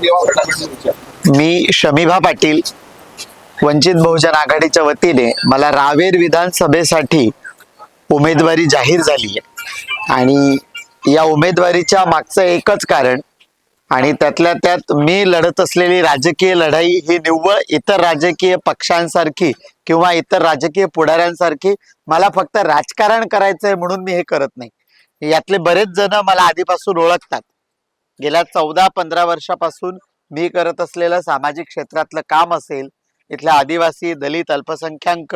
मी शमीभा पाटील वंचित बहुजन आघाडीच्या वतीने मला रावेर विधानसभेसाठी उमेदवारी जाहीर झाली आहे. आणि या उमेदवारीच्या मागचं एकच कारण आणि त्यातल्या त्यात मी लढत असलेली राजकीय लढाई ही निव्वळ इतर राजकीय पक्षांसारखी किंवा इतर राजकीय पुढाऱ्यांसारखी मला फक्त राजकारण करायचंय म्हणून मी हे करत नाही. यातले बरेच जण मला आधीपासून ओळखतात. गेल्या चौदा पंधरा वर्षापासून मी करत असलेलं सामाजिक क्षेत्रातलं काम असेल इथल्या आदिवासी दलित अल्पसंख्याक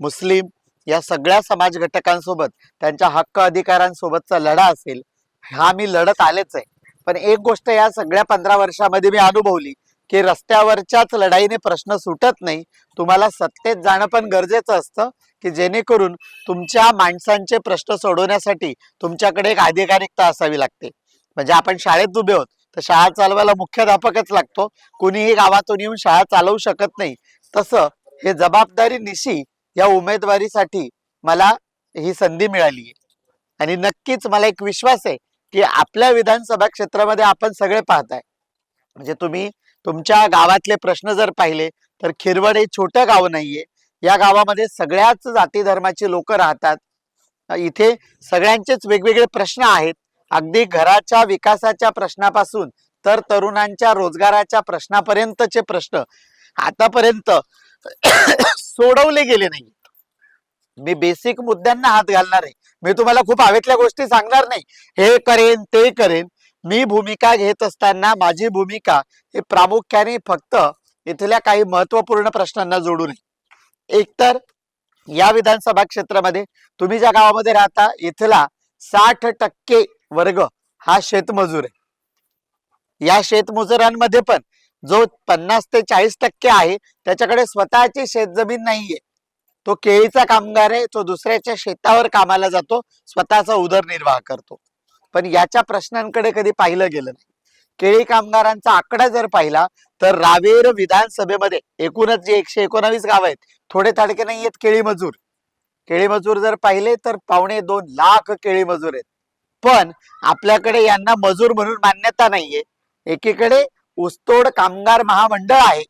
मुस्लिम या सगळ्या समाज घटकांसोबत त्यांच्या हक्क अधिकारांसोबतचा लढा असेल हा मी लढत आलेच आहे. पण एक गोष्ट या सगळ्या पंधरा वर्षामध्ये मी अनुभवली की रस्त्यावरच्याच लढाईने प्रश्न सुटत नाही तुम्हाला सत्तेत जाणं पण गरजेचं असतं की जेणेकरून तुमच्या माणसांचे प्रश्न सोडवण्यासाठी तुमच्याकडे एक आधिकारिकता असावी लागते. म्हणजे आपण शाळेत उभे आहोत तर शाळा चालवायला मुख्याध्यापकच लागतो. कुणीही गावातून येऊन शाळा चालवू शकत नाही. तसं हे जबाबदारी निशी या उमेदवारीसाठी मला ही संधी मिळाली आहे. आणि नक्कीच मला एक विश्वास आहे की आपल्या विधानसभा क्षेत्रामध्ये आपण सगळे पाहताय. म्हणजे तुम्ही तुमच्या गावातले प्रश्न जर पाहिले तर खिरवड हे छोटं गाव नाहीये. या गावामध्ये सगळ्याच जाती धर्माची लोक राहतात. इथे सगळ्यांचेच वेगवेगळे प्रश्न आहेत. अगदी घराच्या विकासाच्या प्रश्नापासून तर तरुणांच्या रोजगाराच्या प्रश्नापर्यंतचे प्रश्न आतापर्यंत सोडवले गेले नाही मी बेसिक मुद्द्यांना हात घालणार आहे. मी तुम्हाला खूप हवेतल्या गोष्टी सांगणार नाही. हे करेन ते करेन. मी भूमिका घेत असताना माझी भूमिका ही प्रामुख्याने फक्त इथल्या काही महत्त्वपूर्ण प्रश्नांना जोडू नये. एकतर या विधानसभा क्षेत्रामध्ये तुम्ही ज्या गावामध्ये राहता इथला साठ टक्के वर्ग हा शेतमजूर आहे. या शेतमजुरांमध्ये पण जो पन्नास ते चाळीस टक्के आहे त्याच्याकडे स्वतःची शेतजमीन नाहीये. तो केळीचा कामगार आहे तो दुसऱ्याच्या शेतावर कामाला जातो स्वतःचा उदरनिर्वाह करतो. पण याच्या प्रश्नांकडे कधी पाहिलं गेलं नाही. केळी कामगारांचा आकडा जर पाहिला तर रावेर विधानसभेमध्ये एकूणच जे एकशे एकोणावीस गाव आहेत थोडे थाडके नाही आहेत केळी मजूर केळी मजूर जर पाहिले तर पावणे दोन लाख केळी मजूर आहेत. पण आपल्याकडे यांना मजूर म्हणून मान्यता नाहीये. एकीकडे ऊसतोड कामगार महामंडळ आहे.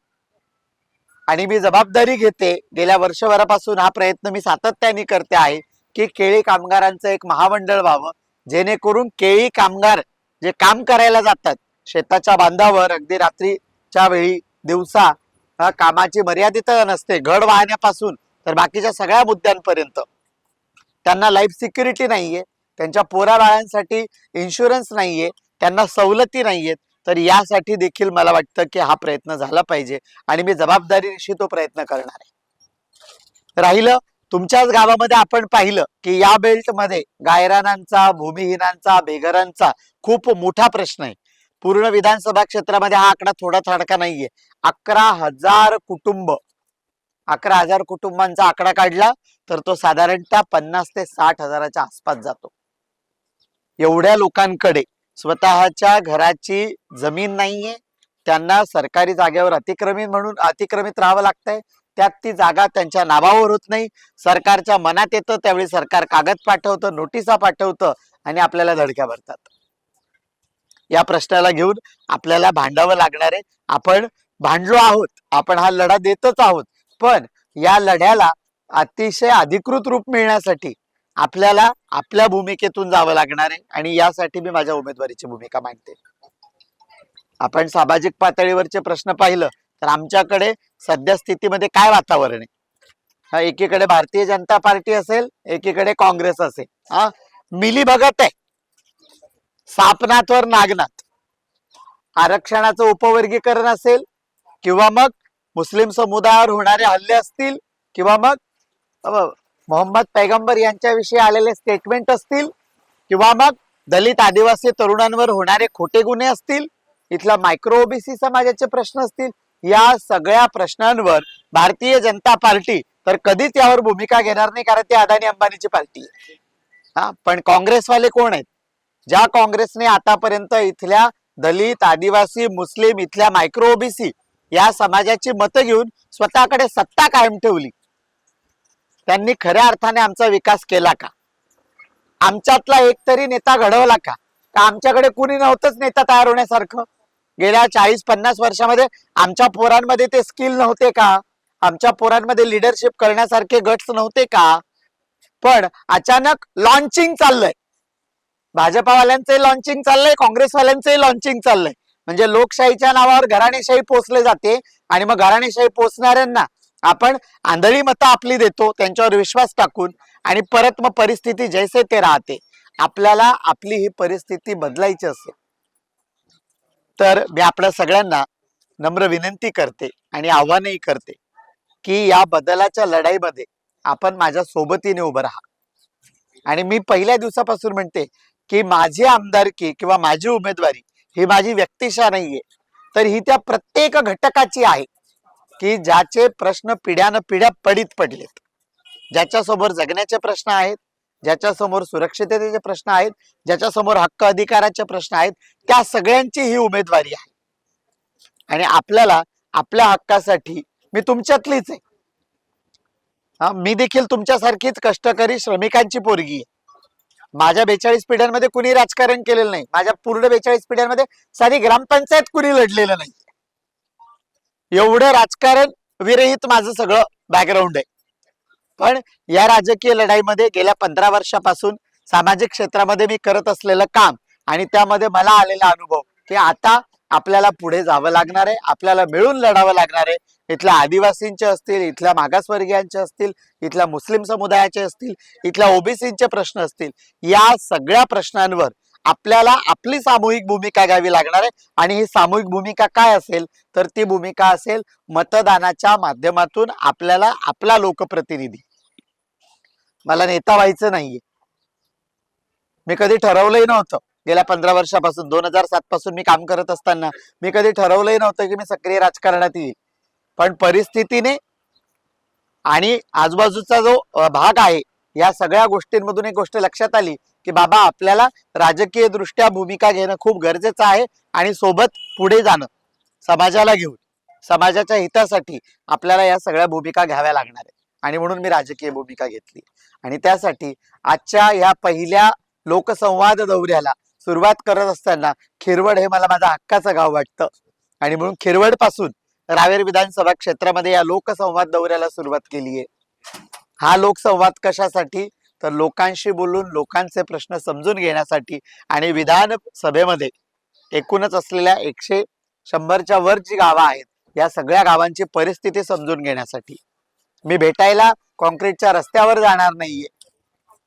आणि मी जबाबदारी घेते गेल्या वर्षभरापासून हा प्रयत्न मी सातत्याने करते आहे की केळी कामगारांचं एक महामंडळ व्हावं. जेणेकरून केळी कामगार जे काम करायला जातात शेताच्या बांधावर अगदी रात्रीच्या वेळी दिवसा हा कामाची मर्यादित नसते घड वाहण्यापासून तर बाकीच्या सगळ्या मुद्द्यांपर्यंत. त्यांना लाईफ सिक्युरिटी नाहीये. त्यांच्या पोराबाळांसाठी इन्शुरन्स नाहीये त्यांना सवलती नाहीयेत तर यासाठी देखील मला वाटतं की हा प्रयत्न झाला पाहिजे आणि मी जबाबदारीनिशी तो प्रयत्न करणार आहे. राहिलं तुमच्याच गावामध्ये आपण पाहिलं की या बेल्टमध्ये गायरानांचा भूमिहीनांचा बेघरांचा खूप मोठा प्रश्न आहे. पूर्ण विधानसभा क्षेत्रामध्ये हा आकडा थोडा थडका नाहीये. अकरा हजार कुटुंब अकरा हजार कुटुंबांचा आकडा काढला तर तो साधारणतः पन्नास ते साठ हजाराच्या आसपास जातो. एवढ्या लोकांकडे स्वतःच्या घराची जमीन नाहीये. त्यांना सरकारी जागेवर अतिक्रमित म्हणून अतिक्रमित राहावं लागतंय. त्यात ती जागा त्यांच्या नावावर होत नाही. सरकारच्या मनात येतं त्यावेळी सरकार कागद पाठवतं नोटिसा पाठवतं आणि आपल्याला धडक्या भरतात. या प्रश्नाला घेऊन आपल्याला भांडावं लागणार आहे. आपण भांडलो आहोत. आपण हा लढा देतच आहोत. पण या लढ्याला अतिशय अधिकृत रूप मिळण्यासाठी आपल्याला आपल्या भूमिकेतून जावं लागणार आहे आणि यासाठी मी माझ्या उमेदवारीची भूमिका मांडते. आपण सामाजिक पातळीवरचे प्रश्न पाहिलं तर आमच्याकडे सध्या स्थितीमध्ये काय वातावरण आहे? हा एकीकडे भारतीय जनता पार्टी असेल एकीकडे काँग्रेस असेल. हा मिली भगत आहे सापनाथवर नागनाथ. आरक्षणाचं उपवर्गीकरण असेल किंवा मग मुस्लिम समुदायावर होणारे हल्ले असतील किंवा मग मोहम्मद पैगंबर यांच्याविषयी आलेले स्टेटमेंट असतील किंवा मग दलित आदिवासी तरुणांवर होणारे खोटे गुन्हे असतील इथला मायक्रो ओबीसी समाजाचे प्रश्न असतील या सगळ्या प्रश्नांवर भारतीय जनता पार्टी तर कधीच यावर भूमिका घेणार नाही कारण ती अदानी अंबानीची पार्टी आहे. हा पण काँग्रेसवाले कोण आहेत? ज्या काँग्रेसने आतापर्यंत इथल्या दलित आदिवासी मुस्लिम इथल्या मायक्रो ओबीसी या समाजाची मतं घेऊन स्वतःकडे सत्ता कायम ठेवली. त्यांनी खऱ्या अर्थाने आमचा विकास केला का? आमच्यातला एक तरी नेता घडवला का? आमच्याकडे कुणी नव्हतंच नेता तयार होण्यासारखं? गेल्या चाळीस पन्नास वर्षामध्ये आमच्या पोरांमध्ये ते स्किल नव्हते का? आमच्या पोरांमध्ये लिडरशिप करण्यासारखे गट्स नव्हते का? पण अचानक लॉन्चिंग चाललंय. भाजपावाल्यांचे लॉन्चिंग चाललंय काँग्रेसवाल्यांचंही लॉन्चिंग चाललंय. म्हणजे लोकशाहीच्या नावावर घराणेशाही पोचले जाते आणि मग घराणेशाही पोचणाऱ्यांना आपण आंधळी मतं आपली देतो त्यांच्यावर विश्वास टाकून आणि परत मग परिस्थिती जैसे ते राहते आपल्याला आपली ही परिस्थिती बदलायची असेल. तर मी आपल्या सगळ्यांना नम्र विनंती करते आणि आव्हानही करते की या बदलाच्या लढाईमध्ये आपण माझ्या सोबतीने उभं राहा. आणि मी पहिल्या दिवसापासून म्हणते की माझी आमदारकी किंवा माझी उमेदवारी ही माझी व्यक्तिशा नाहीये. तर ही त्या प्रत्येक घटकाची आहे. की ज्याचे प्रश्न पिढ्यानं पिढ्या पडीत पडलेत. ज्याच्यासमोर जगण्याचे प्रश्न आहेत ज्याच्यासमोर सुरक्षिततेचे प्रश्न आहेत ज्याच्यासमोर हक्क अधिकाराचे प्रश्न आहेत त्या सगळ्यांची ही उमेदवारी आहे. आणि आपल्याला आपल्या हक्कासाठी मी तुमच्यातलीच आहे. हा मी देखील तुमच्यासारखीच कष्टकरी श्रमिकांची पोरगी आहे. माझ्या बेचाळीस पिढ्यांमध्ये कुणी राजकारण केलेलं नाही. माझ्या पूर्ण बेचाळीस पिढ्यांमध्ये साधी ग्रामपंचायत कुणी लढलेलं नाही. एवढं राजकारण विरहित माझं सगळं बॅकग्राऊंड आहे. पण या राजकीय लढाईमध्ये गेल्या पंधरा वर्षापासून सामाजिक क्षेत्रामध्ये मी करत असलेलं काम आणि त्यामध्ये मला आलेला अनुभव की आता आपल्याला पुढे जावं लागणार आहे आपल्याला मिळून लढावं लागणार आहे. इथल्या आदिवासींचे असतील इथल्या मागासवर्गीयांचे असतील इथल्या मुस्लिम समुदायाचे असतील इथल्या ओबीसींचे प्रश्न असतील. या सगळ्या प्रश्नांवर आपल्याला आपली सामूहिक भूमिका घ्यावी लागणार आहे. आणि ही सामूहिक भूमिका काय असेल? तर ती भूमिका असेल मतदानाच्या माध्यमातून आपल्याला आपला लोकप्रतिनिधी. मला नेता व्हायचं नाहीये. मी कधी ठरवलंही नव्हतं. गेल्या पंधरा वर्षापासून दोन हजार सात पासून मी काम करत असताना मी कधी ठरवलंही नव्हतं की मी सक्रिय राजकारणात येईल. पण परिस्थितीने आणि आजूबाजूचा जो भाग आहे या सगळ्या गोष्टींमधून एक गोष्ट लक्षात आली. की बाबा आपल्याला राजकीय दृष्ट्या भूमिका घेणं खूप गरजेचं आहे आणि सोबत पुढे जाणं समाजाला घेऊन समाजाच्या हितासाठी आपल्याला या सगळ्या भूमिका घ्याव्या लागणार आहे आणि म्हणून मी राजकीय भूमिका घेतली. आणि त्यासाठी आजच्या या पहिल्या लोकसंवाद दौऱ्याला सुरुवात करत असताना खिरवड हे मला माझा हक्काचं गाव वाटतं. आणि म्हणून खिरवडपासून रावेर विधानसभा क्षेत्रामध्ये या लोकसंवाद दौऱ्याला सुरुवात केली आहे हा लोकसंवाद कशासाठी? तर लोकांशी बोलून लोकांचे प्रश्न समजून घेण्यासाठी आणि विधानसभेमध्ये एकूणच असलेल्या एकशे शंभरच्या वर जी गावं आहेत या सगळ्या गावांची परिस्थिती समजून घेण्यासाठी. मी भेटायला कॉन्क्रीटच्या रस्त्यावर जाणार नाहीये.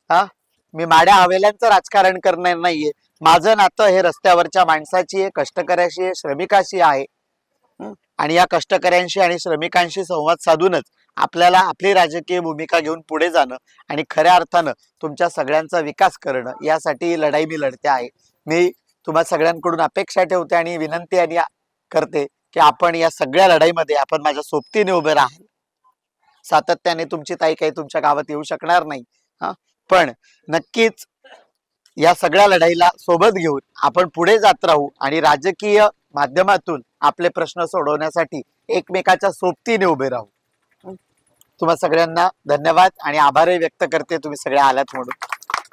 हा? मी माड्या हवेल्यांचं राजकारण करणार नाहीये. माझं नातं हे रस्त्यावरच्या माणसाची आहे कष्टकऱ्याशी आहे श्रमिकाशी आहे. आणि या कष्टकऱ्यांशी आणि श्रमिकांशी संवाद साधूनच आपल्याला आपली राजकीय भूमिका घेऊन पुढे जाणं आणि खऱ्या अर्थानं तुमच्या सगळ्यांचा विकास करणं यासाठी ही लढाई मी लढते आहे. मी तुम्हा सगळ्यांकडून अपेक्षा ठेवते आणि विनंती आणि करते की आपण या सगळ्या लढाईमध्ये आपण माझ्या सोबतीने उभे राहाल. सातत्याने तुमची ताई काही तुमच्या गावात येऊ शकणार नाही हा. पण नक्कीच या सगळ्या लढाईला सोबत घेऊन आपण पुढे जात राहू आणि राजकीय माध्यमातून आपले प्रश्न सोडवण्यासाठी एकमेकाच्या सोबतीने उभे राहू. तुम्हा सगळ्यांना धन्यवाद आणि आभारही व्यक्त करते तुम्ही सगळे आलात म्हणून.